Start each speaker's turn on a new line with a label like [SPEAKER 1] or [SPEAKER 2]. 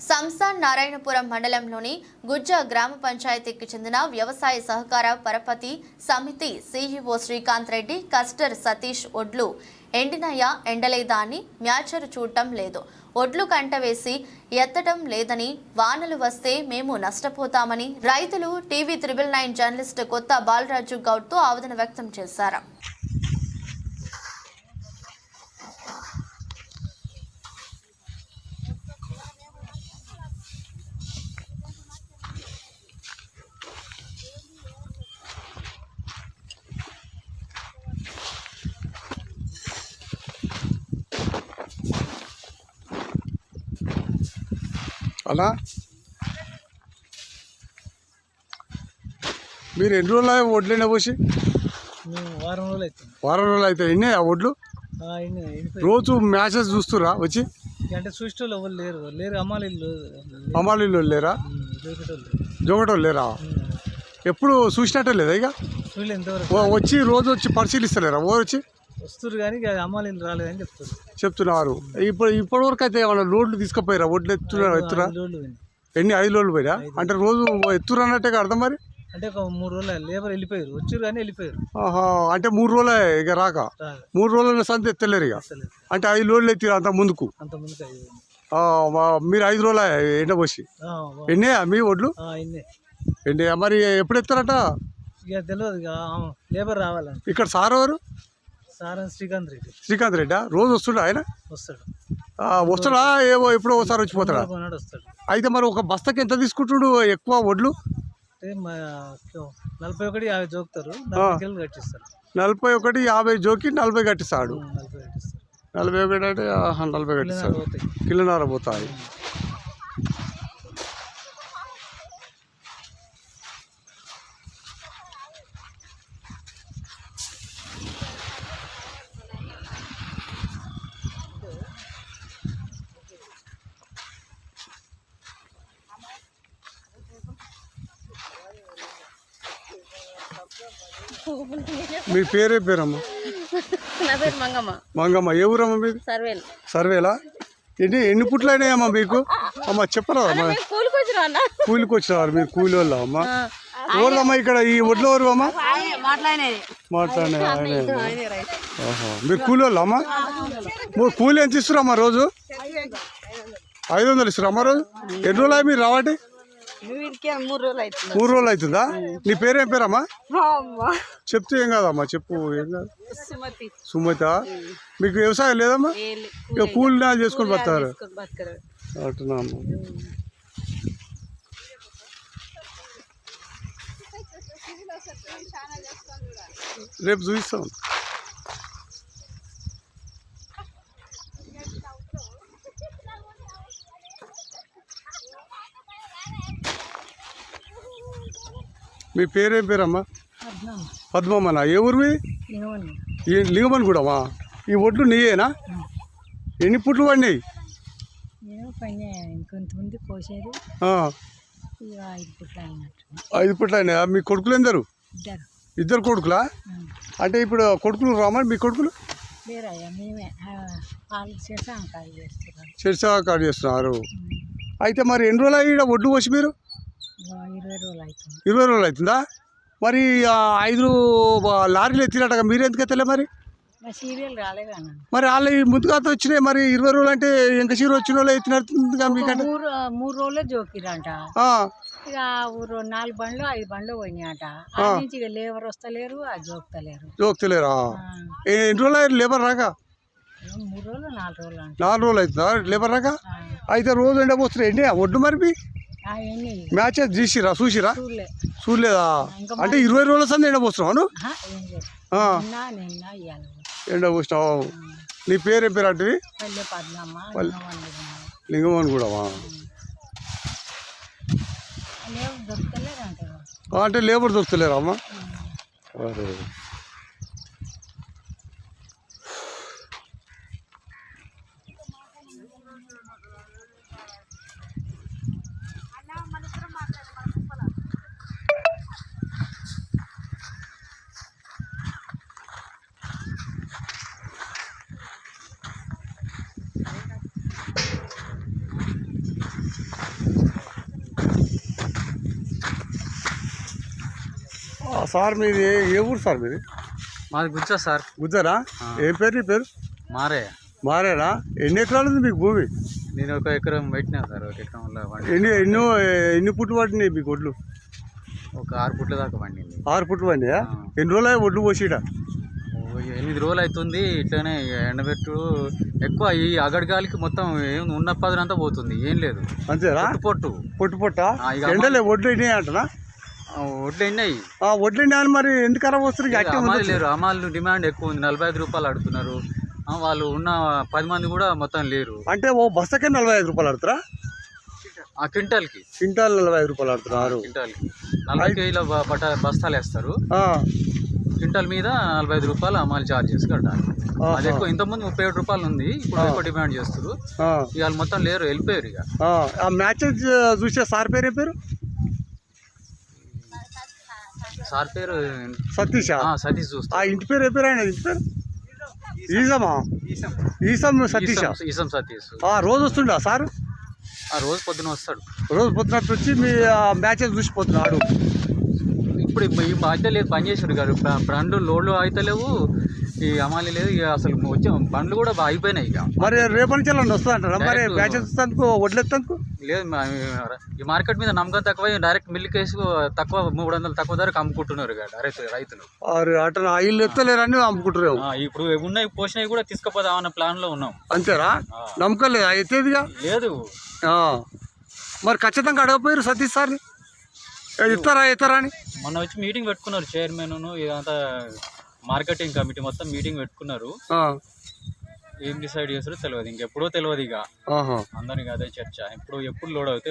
[SPEAKER 1] సంస్థాన్ నారాయణపురం మండలంలోని గుజ్జ గ్రామ పంచాయతీకి చెందిన వ్యవసాయ సహకార పరపతి సమితి సీఈఓ శ్రీకాంత్ రెడ్డి కస్టర్ సతీష్ ఒడ్లు ఎండినయా ఎండలేదా అని మ్యాచర్ చూడటం లేదు. ఒడ్లు కంటవేసి ఎత్తడం లేదని వానలు వస్తే మేము నష్టపోతామని రైతులు టీవీ త్రిబుల్ నైన్ జర్నలిస్ట్ కొత్త బాలరాజు గౌడ్తో ఆవేదన వ్యక్తం చేశారు.
[SPEAKER 2] అలా. మీరు ఎన్ని రోజులు అయ్యా వడ్లు పోసి?
[SPEAKER 3] వారం రోజులు అవుతుంది
[SPEAKER 2] వారం రోజులు అయితే ఎన్ని ఆ వడ్లు రోజు మ్యాచెస్ చూస్తురా వచ్చి?
[SPEAKER 3] అంటే చూసేటోళ్ళు ఎవరు లేరు. లేరు అమ్మాలి
[SPEAKER 2] అమ్మాలీలు లేరా? జోగటోళ్ళు లేరా. ఎప్పుడు చూసినట్టే లేదా ఇక? వచ్చి రోజు వచ్చి పరిశీలిస్తలేరా? ఓ వచ్చి?
[SPEAKER 3] వస్తారు కానీ అమ్మాలి రాలేదని చెప్తారు
[SPEAKER 2] చెప్తున్నారు. ఇప్పుడు ఇప్పటి వరకు అయితే ఏమన్నా లోడ్లు తీసుకుపోయారా? వడ్లు ఎత్తురా ఎత్తురా?
[SPEAKER 3] రోజులు.
[SPEAKER 2] ఎన్ని? ఐదు లోడ్లు పోయినా అంటే రోజు ఎత్తురు అన్నట్టే అర్థం మరి?
[SPEAKER 3] అంటే ఒక మూడు రోజులు లేబర్ వెళ్ళిపోయారు. వచ్చారు కానీ వెళ్ళిపోయారు.
[SPEAKER 2] ఆహా అంటే మూడు రోజులే ఇక రాక? మూడు రోజుల సంత ఎత్తలేరు ఇక? అంటే ఐదు లోడ్లు ఎత్తిరు అంత ముందుకు?
[SPEAKER 3] అంత రోజులు.
[SPEAKER 2] మీరు ఐదు రోజుల ఎండబోసి
[SPEAKER 3] ఆ, వా-
[SPEAKER 2] ఎన్నే మీ ఒడ్లు? ఎన్ని మరి ఎప్పుడు ఎత్తారట?
[SPEAKER 3] ఇక తెలియదు లేబర్ రావాలంట.
[SPEAKER 2] ఇక్కడ సార్ ఎవరు?
[SPEAKER 3] సార్ శ్రీకాంత్ రెడ్డి.
[SPEAKER 2] శ్రీకాంత్ రెడ్డా? రోజు వస్తుండా ఆయన?
[SPEAKER 3] వస్తాడు.
[SPEAKER 2] వస్తాడా ఏవో ఎప్పుడో ఒకసారి వచ్చిపోతాడా?
[SPEAKER 3] వస్తాడు.
[SPEAKER 2] అయితే మరి ఒక బస్తకి ఎంత తీసుకుంటుడు? ఎక్కువ వడ్లు?
[SPEAKER 3] నలభై ఒకటి యాభై జోకుతారు. నలభై కిలోలు కట్టిస్తారు.
[SPEAKER 2] నలభై ఒకటి యాభై జోకి నలభై కట్టిస్తాడు.
[SPEAKER 3] నలభై
[SPEAKER 2] ఒకటి అంటే నలభై కట్టిస్తాడు. కిలోన్నర పోతాయి. మీ పేరే పేరమ్మా?
[SPEAKER 4] నా పేరు మంగమ్మ.
[SPEAKER 2] మంగమ్మ. ఏ ఊరమ్మా మీది?
[SPEAKER 4] సర్వేలు.
[SPEAKER 2] సర్వేలా? ఎన్ని ఎన్ని పుట్లు అయినాయమ్మా మీకు? అమ్మ చెప్పరా అమ్మా. కూలికి వచ్చినారు మీరు కూలి వాళ్ళు అమ్మా ఎవరిదమ్మా ఇక్కడ ఈ ఒడ్లు ఎవరు అమ్మా? మాట్లాడే. మీరు కూలి వాళ్ళు అమ్మా. మీరు కూలి ఎంత ఇస్తారమ్మా రోజు? ఐదు వందలు ఇస్తారా అమ్మా రోజు? ఎన్ని రోజులు అయ్యి మీరు రావటి
[SPEAKER 4] మూడు రోజులు అవుతుంది?
[SPEAKER 2] నీ పేరేం పేరమ్మా? చెప్తే ఏం కాదమ్మా? చెప్పు ఏం కాదు.
[SPEAKER 4] సుమతి.
[SPEAKER 2] మీకు వ్యవసాయం లేదమ్మా? ఇక కూలి చేసుకొని బతారు అటున్నా రేపు చూపిస్తాం. మీ పేరేం పేరమ్మా? పద్మమ్మనా? ఏ ఊరు మీది ఈ లింగమని కూడామా ఈ ఒడ్లు నీయేనా? ఎన్ని పుట్లు పడినాయి?
[SPEAKER 4] ఇంకొంతమంది ఐదు పుట్లు
[SPEAKER 2] అయినాయా? మీ కొడుకులు ఎందరు?
[SPEAKER 4] ఇద్దరు.
[SPEAKER 2] కొడుకులా? అంటే ఇప్పుడు కొడుకులు రామని మీ కొడుకులు?
[SPEAKER 4] చేసాం
[SPEAKER 2] కార్డు చేస్తున్నారు. అయితే మరి ఎన్ని రోజులు అయ్యి ఒడ్లు పోసి మీరు?
[SPEAKER 4] ఇరవై రోజులు అవుతుందా?
[SPEAKER 2] మరి ఐదు లారీలు ఎత్తినట్టుగా మీరు? ఎందుకు ఎత్తలే మరి మరి వాళ్ళు ముందుగా వచ్చినాయి మరి ఇరవై రోజులు అంటే ఇంకా చీర వచ్చిన వాళ్ళు ఎత్తినట్టుగా మీకంటే?
[SPEAKER 4] మూడు రోజులే జోకిరంట.
[SPEAKER 2] ఆ,
[SPEAKER 4] ఇక ఊరు నాలుగు బండ్లు ఐదు బండ్లు పోయినాయట. ఆ. నుంచి ఇక లేబర్ వస్తలేరు అది జోకుతలేరు.
[SPEAKER 2] ఎన్ని రోజులు లేబర్ రాక?
[SPEAKER 4] మూడు రోజులు నాలుగు రోజులు
[SPEAKER 2] నాలుగు రోజులు అవుతుందా లేబర్ రాక? అయితే రోజు ఎండపోతున్నాయి ఎన్ని ఒడ్డు మరి మ్యాచెస్ చూసిరా
[SPEAKER 4] చూడలే.
[SPEAKER 2] చూడలేదా? అంటే ఇరవై రోజుల సంది
[SPEAKER 4] నిన్న నిన్న ఇవాళ
[SPEAKER 2] ఎండపోసినావు నీ పేరు ఏం పేరు అంటే లింగమని కూడా అంటే లేబర్ దొరుకుతలేరా అమ్మ? సార్ మీది ఏ- ఊరు సార్ మీది?
[SPEAKER 3] మాది గుచ్చా సార్.
[SPEAKER 2] గుజ్జరా ఏ పేరు నీ పేరు?
[SPEAKER 3] మారే.
[SPEAKER 2] మారేనా? ఎన్ని ఎకరాలు ఉంది మీకు భూమి?
[SPEAKER 3] నేను ఒక ఎకరం పెట్టినా సార్ ఒక ఎకరంలో పండి
[SPEAKER 2] ఎన్ని ఎన్నో ఎన్ని పుట్లు పట్టినాయి మీకు ఒడ్లు?
[SPEAKER 3] ఒక ఆరు పుట్ల దాకా పండింది.
[SPEAKER 2] ఆరు పుట్లు పడినాయా? ఎన్ని రోజులు ఒడ్లు పోసిడా?
[SPEAKER 3] ఎనిమిది రోజులు అవుతుంది ఇట్లనే ఎండబెట్టు. ఎక్కువ ఈ అగడిగాలికి మొత్తం ఏం ఉన్న పదునంతా పోతుంది ఏం లేదు.
[SPEAKER 2] అంతేనా?
[SPEAKER 3] పొట్టు
[SPEAKER 2] పొట్టు. పొట్ట ఎండలే ఒడ్లు ఎన్ని అంటనా?
[SPEAKER 3] ఆ, వడ్లు
[SPEAKER 2] మరి ఎందుకు ఖరాబ్ వస్తుంది గట్టి
[SPEAKER 3] అమ్మాయిలు లేరు. అమ్మాయిలు డిమాండ్ ఎక్కువ ఉంది. నలభై ఐదు రూపాయలు అడుగుతున్నారు. వాళ్ళు ఉన్న పది మంది కూడా మొత్తం లేరు.
[SPEAKER 2] అంటే ఓ బస్తకే నలభై ఐదు రూపాయలు ఆడుతారా
[SPEAKER 3] ఆ క్వింటాల్కి.
[SPEAKER 2] క్వింటాల్ నలభై ఐదు రూపాయలు ఆడుతున్నారు
[SPEAKER 3] క్వింటాల్కి. నలభై కేజీల బట్ట బస్తాలు వేస్తారు. క్వింటాల్ మీద నలభై ఐదు రూపాయలు అమ్మాయిలు చార్జెస్ కట్టాలి.
[SPEAKER 2] ఆహా.
[SPEAKER 3] అది ఎక్కువ ఇంతకుముందు ముప్పై ఏడు రూపాయలు ఉంది. ఇప్పుడు ఎక్కువ డిమాండ్ చేస్తారు ఇవాళ మొత్తం లేరు వెళ్ళిపోయారు ఇక.
[SPEAKER 2] మ్యాచెస్ చూసే సార్ పేరు పేరు?
[SPEAKER 3] సార్ పేరు
[SPEAKER 2] సతీషా?
[SPEAKER 3] సతీష్
[SPEAKER 2] ఆ
[SPEAKER 3] చూస్తా
[SPEAKER 2] ఇంటి పేరు ఏ పేరు ఆయన ఇంటి పేరు ఈసమా? ఈసం. సతీషా?
[SPEAKER 3] ఈసం- సతీష్.
[SPEAKER 2] ఆ, రోజు వస్తుండా సార్?
[SPEAKER 3] ఆ రోజు పొద్దున వస్తాడు.
[SPEAKER 2] రోజు పొద్దున వచ్చి మీ మ్యాచెస్ చూసిపోతున్నాడు
[SPEAKER 3] ఇప్పుడు ఈ అయితే లేదు పని చేసాడు గారు. బండ్లు లోడ్లు అయితే లేవు ఈ అమాలి లేదు ఇక అసలు వచ్చే బండ్లు కూడా బాగా అయిపోయినాయి ఇక.
[SPEAKER 2] మరి రేపటి నుంచి వస్తుందంటారా? మరి వస్తానికి వడ్లెత్తందుకు
[SPEAKER 3] లేదు ఈ మార్కెట్ మీద నమ్మకం తక్కువ డైరెక్ట్ మిల్క్ వేసి తక్కువ మూడు వందలు తక్కువ ధరకు అమ్ముకుంటున్నారు ఇక డైరెక్ట్ రైతులు.
[SPEAKER 2] అట్లా వీళ్ళు ఎత్తలేరని అమ్ముకుంటారు
[SPEAKER 3] ఆ, ఇప్పుడు ఉన్నాయి పోసినవి కూడా తీసుకుపోదామన్న ప్లాన్లో ఉన్నాం
[SPEAKER 2] అంతేరా. నమ్మకం లేదా? ఎత్తేదిగా
[SPEAKER 3] లేదు.
[SPEAKER 2] మరి ఖచ్చితంగా అడగపోయారు సతీష్ సార్ని. ఇస్తారా ఇస్తారా అని?
[SPEAKER 3] మొన్న వచ్చి మీటింగ్ పెట్టుకున్నారు చైర్మన్ ఇదంతా మార్కెటింగ్ కమిటీ మొత్తం మీటింగ్ పెట్టుకున్నారు. ఏం డిసైడ్ చేస్తారో తెలియదు ఇంకెప్పుడో తెలియదు ఇక. అందరికి అదే చర్చ ఇప్పుడు ఎప్పుడు లోడ్ అవుతాయి